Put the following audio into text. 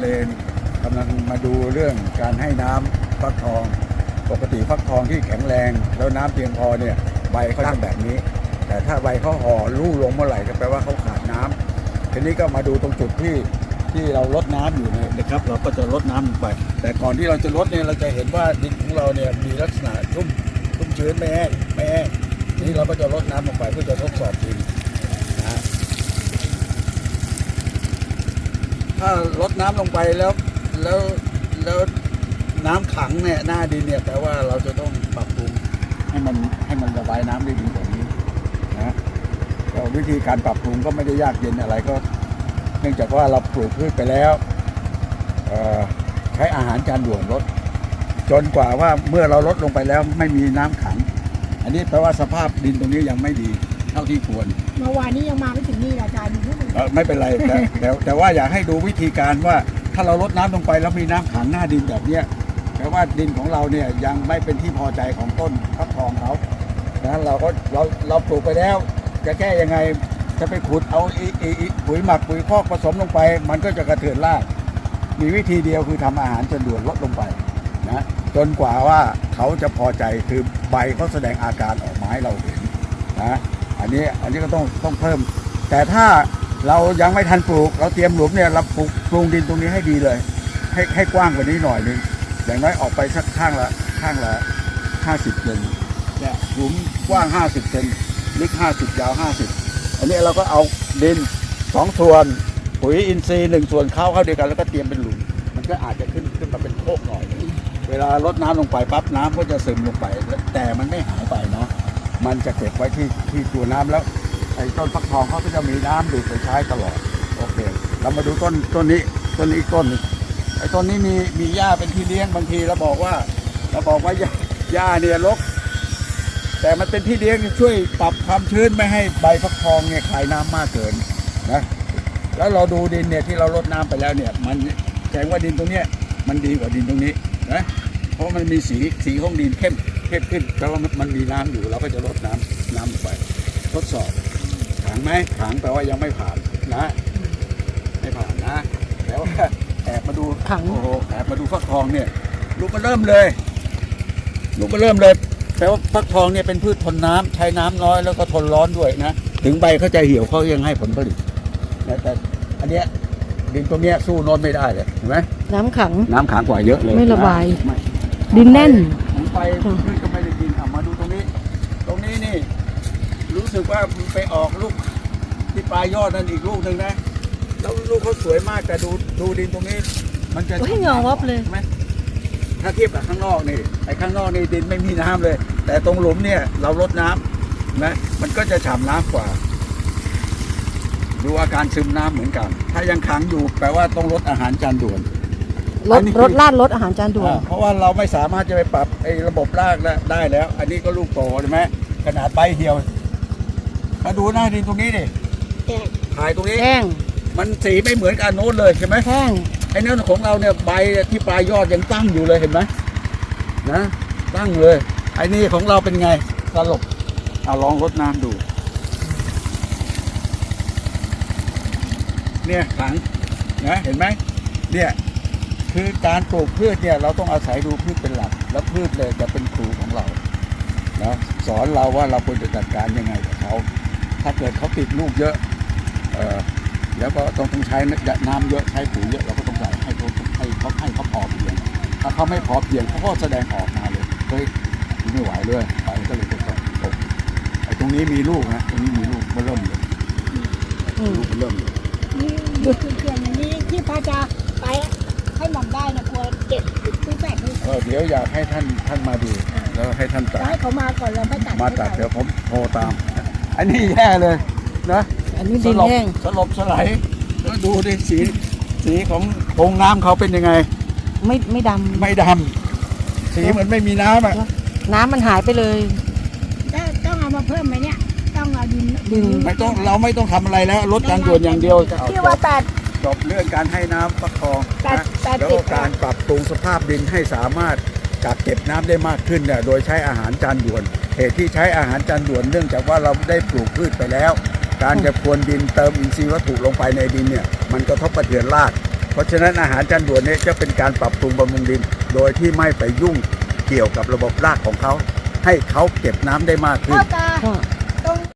เลนกำลังมาดูเรื่องการให้น้ำฟักทอง ปกติฟักทองที่แข็งแรง แล้วน้ำเพียงพอเนี่ยใบเขาจะแบบนี้ แต่ถ้าใบเขาห่อลู่ลงเมื่อไหร่ก็แปลว่าเขาขาดน้ำทีนี้ก็มาดูตรงจุดที่ที่เราลดน้ำอยู่เนี่ยนะครับ เราก็จะลดน้ำลงไป แต่ก่อนที่เราจะลดเนี่ยเราจะเห็นว่าดินของเราเนี่ยมีลักษณะชุ่มชุ่มชื้นไม่แห้งไม่แห้งทีนี้เราก็จะลดน้ำลงไปเพื่อจะทดสอบดินนะฮะ ถ้าลดน้ำลงไปแล้วแล้วแล้วน้ำขังเนี่ยหน้าดินเนี่ยแปลว่าเราจะต้องปรับปรุงให้มันให้มันระบายน้ำได้ดีกว่านี้นะก็วิธีการปรับปรุงก็ไม่ได้ยากเย็นอะไรก็ เนื่องจากว่าเราปลูกพืชไปแล้วเอ่อใช้อาหารจานด่วนลด จนกว่าว่าเมื่อเราลดลงไปแล้วไม่มีน้ำขัง อันนี้แปลว่าสภาพดินตรงนี้ยังไม่ดี เท่าที่ควรเมื่อวานนี้ยังมาไม่ถึงนี่เลยอาจารย์อยู่ที่เอ่อไม่เป็นไรแต่แต่แต่ว่าอยากให้ดูวิธีการว่าถ้าเราลดน้ำลงไปแล้วมีน้ำขังหน้าดินแบบเนี้ยแปลว่าดินของเราเนี่ยยังไม่เป็นที่พอใจของต้นฟักทองเขาดังนั้นเราก็เราเราปลูกไปแล้วจะแก้ยังไงจะไปขุดเอาอีอีอีปุ๋ยหมักปุ๋ยคอกผสมลงไป มันก็จะกระเทือนราก มีวิธีเดียวคือทำอาหารจนด่วนลดลงไปนะจนกว่าว่าเขาจะพอใจคือใบเขาแสดงอาการออกมาให้เราเห็นนะ อันนี้อันนี้ก็ต้องต้องเพิ่ม แต่ถ้าเรายังไม่ทันปลูก เราเตรียมหลุมเนี่ยเราปลูกปรุงดินตรงนี้ให้ดีเลย ให้ให้กว้างกว่านี้หน่อยนึงอย่างน้อยออกไปสักข้างละข้างละห้าสิบเซนเนี่ยหลุมกว้างห้าสิบเซนลึกห้าสิบยาวห้าสิบอันนี้เราก็เอาดินสองส่วนปุ๋ยอินทรีย์หนึ่งส่วนเข้าเข้าเดียวกันแล้วก็เตรียมเป็นหลุมมันก็อาจจะขึ้นขึ้นมาเป็นโคกหน่อย เวลาลดน้ำลงไปปั๊บน้ำก็จะซึมลงไป แต่มันไม่หายไปเนาะ มันจะเก็บไว้ที่ที่ตัวน้ำแล้วไอ้ต้นฟักทองเขาก็จะมีน้ำดูดไปใช้ตลอดโอเค เรามาดูต้นต้นนี้ต้นนี้อีกต้นนึงไอ้ต้นนี้มีมีหญ้าเป็นที่เลี้ยงบางทีเราบอกว่าเราบอกว่าหญ้าเนี่ยรกแต่มันเป็นที่เลี้ยงช่วยปรับความชื้นไม่ให้ใบฟักทองเนี่ยคายน้ำมากเกินนะแล้วเราดูดินเนี่ยที่เราลดน้ำไปแล้วเนี่ย มันแสดงว่าดินตรงเนี้ยมันดีกว่าดินตรงนี้นะ ราะมันมีสีสีของดินเข้มเข้มขึ้นแปลว่ามันมันมีน้ำอยู่เราก็จะลดน้ำน้ำลงไป ทดสอบขังไหมขังแปลว่ายังไม่ผ่านนะ ไม่ผ่านนะแต่ว่าแอบมาดูขังโอ้โหแอบมาดูฟักทองเนี่ยลูกมันเริ่มเลยลูกมันเริ่มเลยแปลว่าฟักทองเนี่ยเป็นพืชทนน้ำใช้น้ำน้อยแล้วก็ทนร้อนด้วยนะถึงใบเขาจะเหี่ยวเขายังให้ผลผลิตนะแต่อันเนี้ยดินตรงเนี้ยสู้โน้นไม่ได้เลยเห็นไหมน้ำขังน้ำขังกว่าเยอะเลยไม่ระบายนไม่ ดินแน่น ผมไปพืชก็ไม่ได้กินอะมาดูตรงนี้ ตรงนี้นี่ รู้สึกว่ามันไปออกลูก ที่ปลายยอดนั่นอีกลูกหนึ่งนะ แล้วลูกเขาสวยมากแต่ดูดูดินตรงนี้ มันจะโอ้ยเงาวับเลย ใช่ไหมถ้าเทียบกับข้างนอกนี่ไอ้ข้างนอกนี่ดินไม่มีน้ำเลย แต่ตรงหลุมเนี่ยเราลดน้ำนะมันก็จะฉ่ำน้ำกว่า ดูอาการซึมน้ำเหมือนกัน ถ้ายังขังอยู่แปลว่าต้องลดอาหารจานด่วน รอัถนนี้คือรถลาดรถอาหารจานด่วน อ่าเพราะว่าเราไม่สามารถจะไปปรับไอ้ระบบรากได้ได้แล้ว อันนี้ก็ลูกโตใช่ไหมขนาดใบเหี่ยวมาดูหน้าดินตรงนี้ดิถ่ายตรงนี้ แห้งมันสีไม่เหมือนกับอันโน้นเลยใช่ไหมแห้งไอ้เนื้อของเราเนี่ยใบที่ปลายยอดยังตั้งอยู่เลยเห็นไหมนะตั้งเลยไอ้นี่ของเราเป็นไงสลบเอาลองรดน้ำดู เนี่ยขังนะเห็นไหมเนี่ย คือการปลูกพืชเนี่ยเราต้องอาศัยดูพืชเป็นหลัก แล้วพืชเลยจะเป็นครูของเรานะสอนเราว่าเราควรจะจัดการยังไงกับเขาถ้าเกิดเขาติดลูกเยอะเออแล้วก็ต้องต้องใช้น้ำเยอะใช้ปุ๋ยเยอะเราก็ต้องใส่ให้เขาให้เขาให้เขาพอเพียงถ้าเขาไม่พอเพียงเขาก็แสดงออกมาเลยเฮ้ยไม่ไหวเลยไปก็เลยตกตกไอ้ตรงนี้มีลูกนะตรงนี้มีลูกมันเริ่มเลยอืมลูกมันเริ่มเลย นี่ดูเขื่อนอย่างนี้ที่พระจะไปให้หม่อมได้นะกลัวเจ็ดที่ แปดนี่เออเดี๋ยวอยากให้ท่านท่านมาดู แล้วให้ท่านตัจะดให้เขามาก่อนเราไม่ตัดมาตัดเดี๋ยวผมโทรตาม อันนี้แย่เลยนะอันนี้สดินลบแห้งสลบสลายแล้วดูดิสีสีของโพรงน้ำเขาเป็นยังไง ไม่ไม่ดไม่ดำสีเหมือนไม่มีน้ำอะำน้ำมันหายไปเลยต้องต้องเอามาเพิ่มไหมเนี่ยต้องเอาดินดินไม่ต้องเราไม่ต้องทำอะไรแล้วลดการด่วนอย่างเดียวจะเอาที่ว่าตัด จบเรื่องการให้น้ำฟักทองตัดนะตัดแล้วติก็ดการปรับปรุงสภาพดินให้สามารถกักเก็บน้ำได้มากขึ้นเนี่ยโดยใช้อาหารจานด่วน เหตุที่ใช้อาหารจานด่วนเนื่องจากว่าเราได้ปลูกพืชไปแล้ว การจะพรวนดินเติมอินทรีย์วัตถุลงไปในดินเนี่ยมันกระทบกระเทือนราก เพราะฉะนั้นอาหารจานด่วนเนี่ยจะเป็นการปรับปรุงบำรุงดิน โดยที่ไม่ไปยุ่งเกี่ยวกับระบบรากของเขา ให้เขาเก็บน้ำได้มากขึ้พ่นอตาพ่อ